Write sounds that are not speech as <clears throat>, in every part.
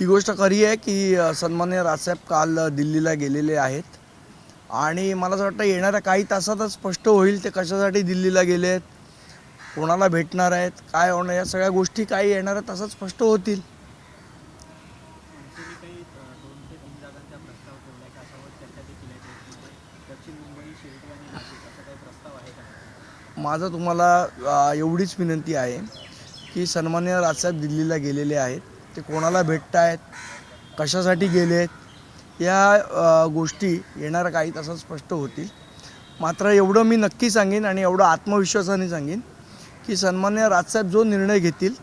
ही गोष्ट खरी आहे की सन्मान्य राजसाहेब काल दिल्लीला गेलेले आहेत. आणि मला असं वाटतं येणाऱ्या काही तासातच स्पष्ट होईल ते कशासाठी दिल्लीला गेले आहेत कोणाला भेटणार आहेत काय होणार या सगळ्या गोष्टी काही येणाऱ्या तासात स्पष्ट होतील. माझं तुम्हाला एवढीच विनंती आहे की सन्मान्य राजसाहेब दिल्लीला गेलेले आहेत. ते कोणाला भेटत आहेत कशासाठी गेले आहेत या गोष्टी येणाऱ्या काही तासात स्पष्ट होतील. मात्र एवढं मी नक्की सांगेन आणि एवढं आत्मविश्वासाने सांगेन की सन्मान्य राजसाहेब जो निर्णय घेतील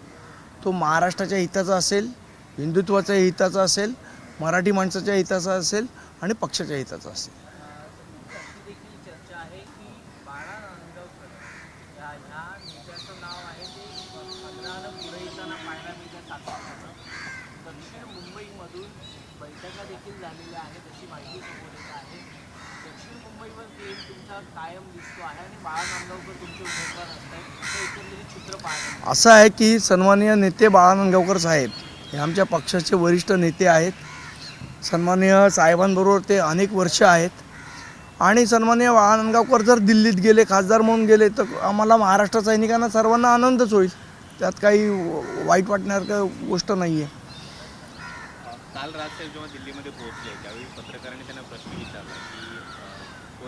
तो महाराष्ट्राच्या हिताचा असेल हिंदुत्वाच्या हिताचा असेल मराठी माणसाच्या हिताचा असेल आणि पक्षाच्या हिताचा असेल. चर्चा आहे की बाळा नांदगावकर ह्या नेत्याचं नाव आहे ते पंधरानं पुढे येताना पाहायला मिळतं सातत्यानं दक्षिण मुंबईमधून बैठका देखील झालेल्या आहेत अशी माहिती समोर येत आहे. दक्षिण मुंबईवर तेल तुमचा कायम दिसतो आहे आणि बाळा नांदगावकर तुमचे उमेदवार असतात. एकंदरीत चित्र पाहायला असं आहे की सन्माननीय नेते बाळानंदगावकर साहेब हे आमच्या पक्षाचे वरिष्ठ नेते आहेत. सन्माननीय साहेबांबरोबर ते अनेक वर्ष आहेत. आणि सन्माननीय बाळानंदगावकर जर दिल्लीत गेले खासदार म्हणून गेले तर आम्हाला महाराष्ट्र सैनिकांना सर्वांना आनंदच होईल. त्यात काही वाईट वाटण्यासारखं गोष्ट नाही आहे काल राजसाहेब जेव्हा दिल्लीमध्ये पोहोचले त्यावेळी पत्रकारांनी त्यांना प्रश्न विचारला की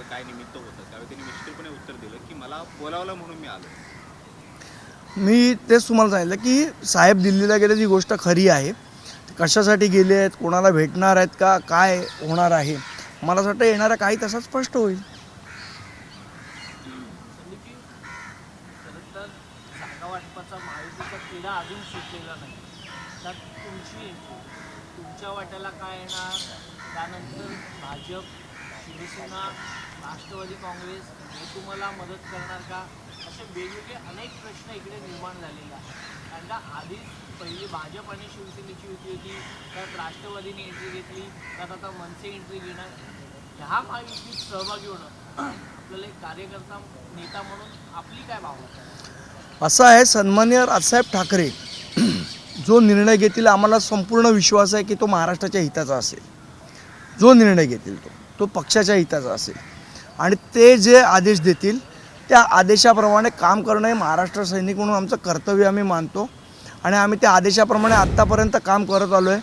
काय निमित्त होतं? त्यावेळी त्यांनी निश्चितपणे उत्तर दिलं की मला बोलावलं म्हणून मी आलो. मी तेच तुम्हाला सांगितलं की साहेब दिल्लीला गेले ही गोष्ट खरी आहे कशासाठी गेले आहेत कोणाला भेटणार आहेत का काय होणार आहे? मला असं वाटतं येणाऱ्या काही तासात स्पष्ट होईल संदीपजी खरं तर जागा वाटपाचा महायुतीचा अजून सुटलेला नाही तर तुमची entry. तुमच्या वाट्याला काय येणार? त्यानंतर भाजप शिवसेना राष्ट्रवादी काँग्रेस हे तुम्हाला मदत करणार का? असे वेगवेगळे अनेक प्रश्न इकडे निर्माण झालेले आहेत. कारण का आधीच पहिली भाजप आणि शिवसेनेची युती होती त्यात राष्ट्रवादीने एंट्री घेतली त्यात आता मनसे एंट्री घेणार. ह्या महायुतीत सहभागी होणं आपल्याला एक कार्यकर्ता नेता म्हणून आपली काय भावना असं आहे सन्मान्य राजसाहेब ठाकरे. <clears throat> जो निर्णय घेतील आम्हाला संपूर्ण विश्वास आहे की तो महाराष्ट्राच्या हिताचा असेल. जो निर्णय घेतील तो तो पक्षाच्या हिताचा असेल. आणि ते जे आदेश देतील त्या आदेशाप्रमाणे काम करणं हे महाराष्ट्र सैनिक म्हणून आमचं कर्तव्य आम्ही मानतो. आणि आम्ही त्या आदेशाप्रमाणे आत्तापर्यंत काम करत आलो आहे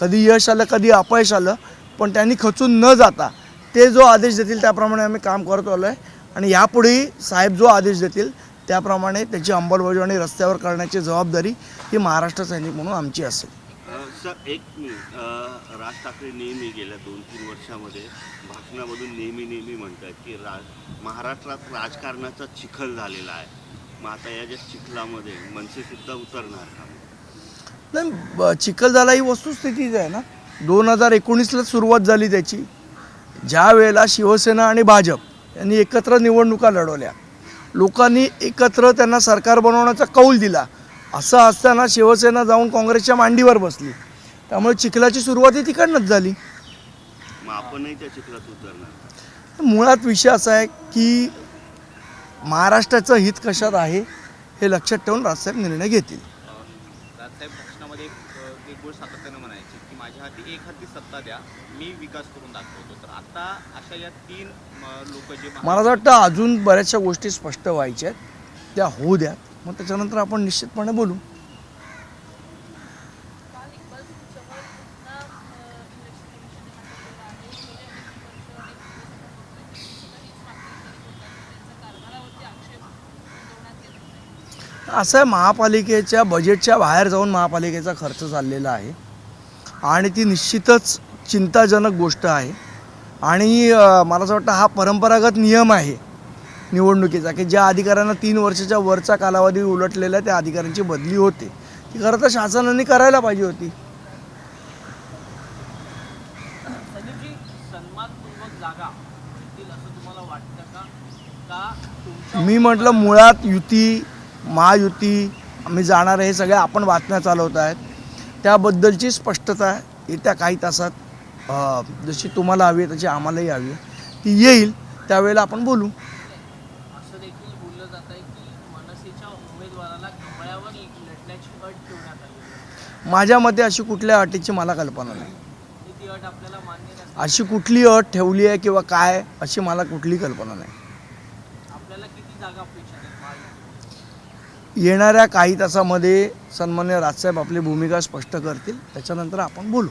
कधी यश आलं कधी अपयश आलं पण त्यांनी खचून न जाता ते जो आदेश देतील त्याप्रमाणे आम्ही काम करत आलो आहे आणि यापुढेही साहेब जो आदेश देतील त्याप्रमाणे त्याची अंमलबजावणी रस्त्यावर करण्याची जबाबदारी ही महाराष्ट्र सैनिक म्हणून आमची असेल. सर एक राज ठाकरे नेहमी गेल्या दोन तीन वर्षामध्ये भाषणामधून नेहमी नेहमी म्हणतात की रा महाराष्ट्रात राजकारणाचा चिखल झालेला आहे. मग आता या ज्या चिखलामध्ये मनसेसुद्धा उतरणार का? नाही ब- चिखलदरा ही वस्तुस्थितीच आहे ना. दोन हजार एकोणीसलाच सुरुवात झाली त्याची. ज्या वेळेला शिवसेना आणि भाजप यांनी एकत्र निवडणुका लढवल्या. लोकांनी एकत्र त्यांना सरकार बनवण्याचा कौल दिला. असं असताना शिवसेना जाऊन काँग्रेसच्या मांडीवर बसली. त्यामुळे चिखलाची सुरुवात ही तिकडनंच झाली. मग आपणही त्या चिखलात उतरणार. मुळात विषय असा आहे की महाराष्ट्राचं हित कशात आहे हे लक्षात ठेवून राजसाहेब निर्णय घेतील अं, राजसाहेब भाषणामध्ये एक अं, एक गोष्ट सातत्यानं म्हणायची की माझ्या हाती एक हाती सत्ता द्या मी विकास करून दाखवतो. तर आता अशा या तीन लोक जे मला असं वाटतं अजून बऱ्याचशा गोष्टी स्पष्ट व्हायच्या आहेत. त्या होऊ द्या. मग त्याच्यानंतर आपण निश्चितपणे बोलू काल इक्बाल सिंगसमोर पुन्हा इलेक्शन कमिशनने मांडलेलं आहे गेल्या अनेक वर्ष अनेक दिवस आपण बघतोय की सुद्धा हीच मागणी करीत होता की त्यांचा कारभारावरती आक्षेप नोंदवण्यात येत नाही असं आहे महापालिकेच्या बजेटच्या बाहेर जाऊन महापालिकेचा खर्च चाललेला आहे. आणि ती निश्चितच चिंताजनक गोष्ट आहे. आणि मला असं वाटतं हा परंपरागत नियम आहे निवडणुकीचा की ज्या अधिकाऱ्यांना तीन वर्षाच्या वरचा कालावधी उलटलेला आहे त्या अधिकाऱ्यांची बदली होते. ती खरं तर शासनाने करायला पाहिजे होती. मी म्हटलं मुळात युती महायुती आम्ही जाणार हे सगळ्या आपण बातम्या चालवत आहेत. त्याबद्दलची स्पष्टता येत्या काही तासात जशी तुम्हाला हवी आहे तशी आम्हालाही हवी आहे. ती येईल त्यावेळेला आपण बोलू. माझ्या मते अशी कुठल्या अटीची मला कल्पना नाही. अशी कुठली अट ठेवली आहे किंवा काय अशी मला कुठली कल्पना नाही. येणाऱ्या काही तासामध्ये सन्मान्य राजसाहेब आपली भूमिका स्पष्ट करतील. त्याच्यानंतर आपण बोलू.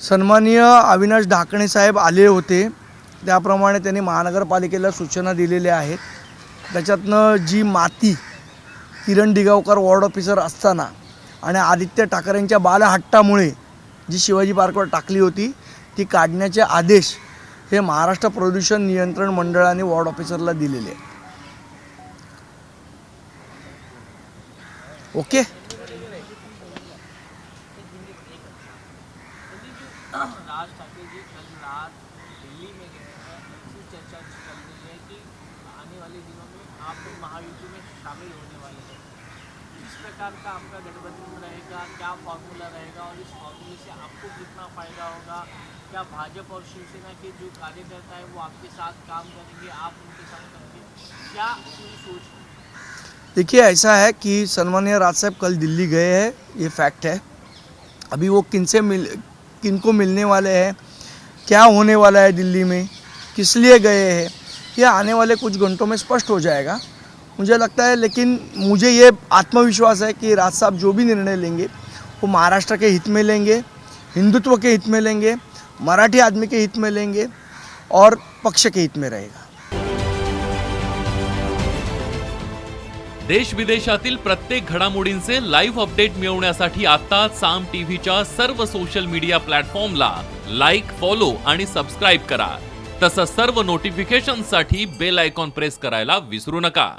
सन्माननीय अविनाश ढाकणे साहेब आले होते. त्याप्रमाणे त्यांनी महानगरपालिकेला सूचना दिलेल्या आहेत. त्याच्यातनं जी माती किरण डिगावकर वॉर्ड ऑफिसर असताना आणि आदित्य ठाकरेंच्या बालहट्टामुळे जी शिवाजी पार्कवर टाकली होती ती काढण्याचे आदेश हे महाराष्ट्र प्रदूषण नियंत्रण मंडळाने वॉर्ड ऑफिसरला दिलेले आहेत. ओके? आने वाले दिनों में आप महायुति में शामिल होने वाले हैं। किस प्रकार का आपका गठबंधन रहेगा, क्या फॉर्मूला रहेगा और इस फॉर्मूले से आपको कितना फ़ायदा होगा? क्या भाजपा और शिवसेना के जो कार्यकर्ता है, वो आपके साथ काम करेंगे? आप उनके साथ करेंगे? क्या पूरी सोच? देखिए, ऐसा है कि सन्मान्य राज साहब कल दिल्ली गए हैं, ये फैक्ट है। अभी वो किन से मिल, किन को मिलने वाले हैं, क्या होने वाला है दिल्ली में, किस लिए गए हैं, ये आने वाले कुछ घंटों में स्पष्ट हो जाएगा। मुझे लगता है लेकिन मुझे ये आत्मविश्वास है कि राज साहब जो भी निर्णय लेंगे वो महाराष्ट्र के हित में लेंगे हिंदुत्व के हित में लेंगे मराठी आदमी के हित में लेंगे और पक्ष के हित में रहेगा। देश विदेशातील प्रत्येक घडामोडींचे लाईव्ह अपडेट मिळवण्यासाठी आता साम टीव्हीच्या सर्व सोशल मीडिया प्लॅटफॉर्मला लाईक फॉलो आणि सबस्क्राईब करा. तसंच सर्व नोटिफिकेशनसाठी बेल आयकॉन प्रेस करायला विसरू नका.